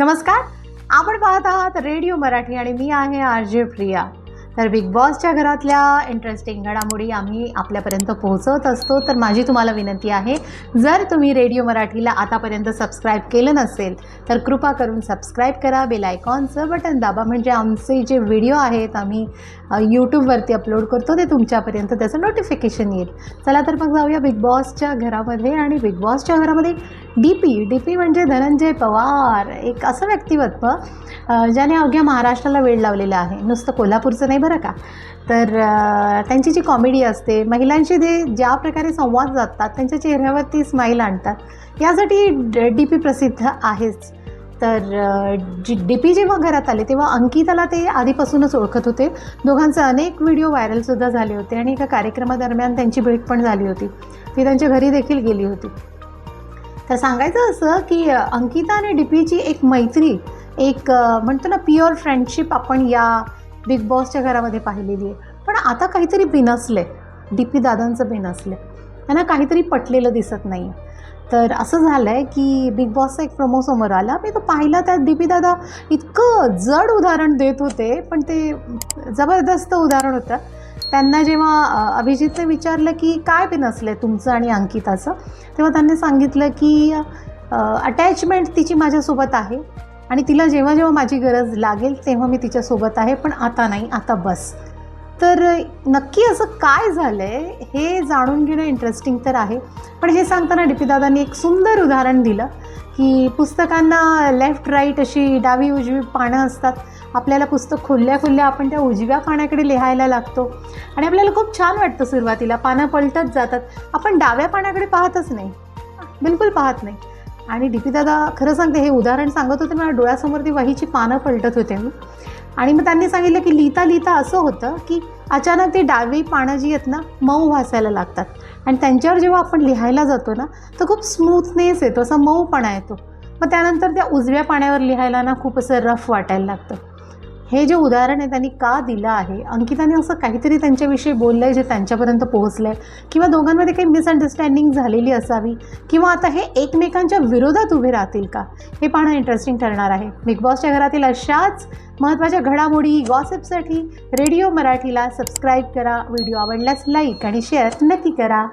नमस्कार. आपण पाहत आहात रेडिओ मराठी आणि मी आहे आर जे प्रिया. तर बिग बॉसच्या घरातल्या इंटरेस्टिंग घडामोडी आम्ही आपल्यापर्यंत पोहोचवत असतो. तर माझी तुम्हाला विनंती आहे जर तुम्ही रेडिओ मराठीला आतापर्यंत सबस्क्राईब केलं नसेल तर कृपा करून सबस्क्राईब करा बेल आयकॉनचं बटन दाबा. म्हणजे आमचे जे व्हिडिओ आहेत आम्ही यूट्यूबवरती अपलोड करतो ते तुमच्यापर्यंत त्याचं नोटिफिकेशन येईल. चला तर मग जाऊया बिग बॉसच्या घरामध्ये आणि बिग बॉसच्या घरामध्ये डी पी डी पी म्हणजे धनंजय पवार. एक असं व्यक्तिमत्व ज्याने अवघ्या महाराष्ट्राला वेळ लावलेला आहे. नुसतं कोल्हापूरचं नाही बरं का? तर त्यांची जी कॉमेडी असते महिलांशी ते ज्या प्रकारे संवाद साधतात त्यांच्या चेहऱ्यावरती स्माईल आणतात यासाठी डी पी प्रसिद्ध आहेच. तर जी डी पी जेव्हा घरात आले तेव्हा अंकिताला ते आधीपासूनच ओळखत होते. दोघांचे अनेक व्हिडिओ व्हायरलसुद्धा झाले होते आणि एका कार्यक्रमादरम्यान त्यांची भेट पण झाली होती. ती त्यांच्या घरी देखील गेली होती. तर सांगायचं असं की अंकिता आणि डीपीची एक मैत्री एक म्हणतो ना प्युअर फ्रेंडशिप आपण या बिग बॉसच्या घरामध्ये पाहिलेली आहे. पण आता काहीतरी बिनसले डी पी दादांचं बिनसले. त्यांना काहीतरी पटलेलं दिसत नाही. तर असं झालं आहे की बिग बॉसचा एक प्रोमो समोर आला. मी तो पाहिला त्यात डी पी दादा इतकं जड उदाहरण देत होते पण ते जबरदस्त उदाहरण होतं. त्यांना जेव्हा अभिजितने विचारलं की काय बिनसलं आहे तुमचं आणि अंकिताचं तेव्हा त्यांनी सांगितलं की अटॅचमेंट तिची माझ्यासोबत आहे आणि तिला जेव्हा जेव्हा माझी गरज लागेल तेव्हा मी तिच्यासोबत आहे पण आता नाही आता बस. तर नक्की असं काय झालं आहे हे जाणून घेणं इंटरेस्टिंग तर आहे. पण हे सांगताना डी दादांनी एक सुंदर उदाहरण दिलं की पुस्तकांना लेफ्ट राईट अशी डावी उजवी पानं असतात. आपल्याला पुस्तक खोलल्या खोलल्या आपण त्या उजव्या पाण्याकडे लिहायला लागतो. आणि आपल्याला खूप छान वाटतं सुरुवातीला पानं पलटत जातात. आपण डाव्या पाण्याकडे पाहतच नाही. बिलकुल पाहत नाही. आणि डी दादा खरं सांगते हे उदाहरण सांगत होते मला डोळ्यासमोर ती वहीची पानं पलटत होते मी. आणि मग त्यांनी सांगितलं की लिहिता लिहिता असं होतं की अचानक ती डावी पानं जी आहेत ना मऊ भासायला लागतात. आणि त्यांच्यावर जेव्हा आपण लिहायला जातो ना तर खूप स्मूथनेस येतो असा मऊपणा येतो. मग त्यानंतर त्या उजव्या पाण्यावर लिहायला ना खूप असं रफ वाटायला लागतं. हे जे उदाहरण आहे त्यांनी का दिलं आहे? अंकिताने असं काहीतरी त्यांच्याविषयी बोललं आहे जे त्यांच्यापर्यंत पोहोचलं आहे किंवा दोघांमध्ये काही मिसअंडरस्टँडिंग झालेली असावी? किंवा आता हे एकमेकांच्या विरोधात उभे राहतील का? हे पाहणं इंटरेस्टिंग ठरणार आहे. बिग बॉसच्या घरातील अशाच महत्त्वाच्या घडामोडी गॉसिपसाठी रेडिओ मराठीला सबस्क्राईब करा. व्हिडिओ आवडल्यास लाईक आणि शेअर नक्की करा.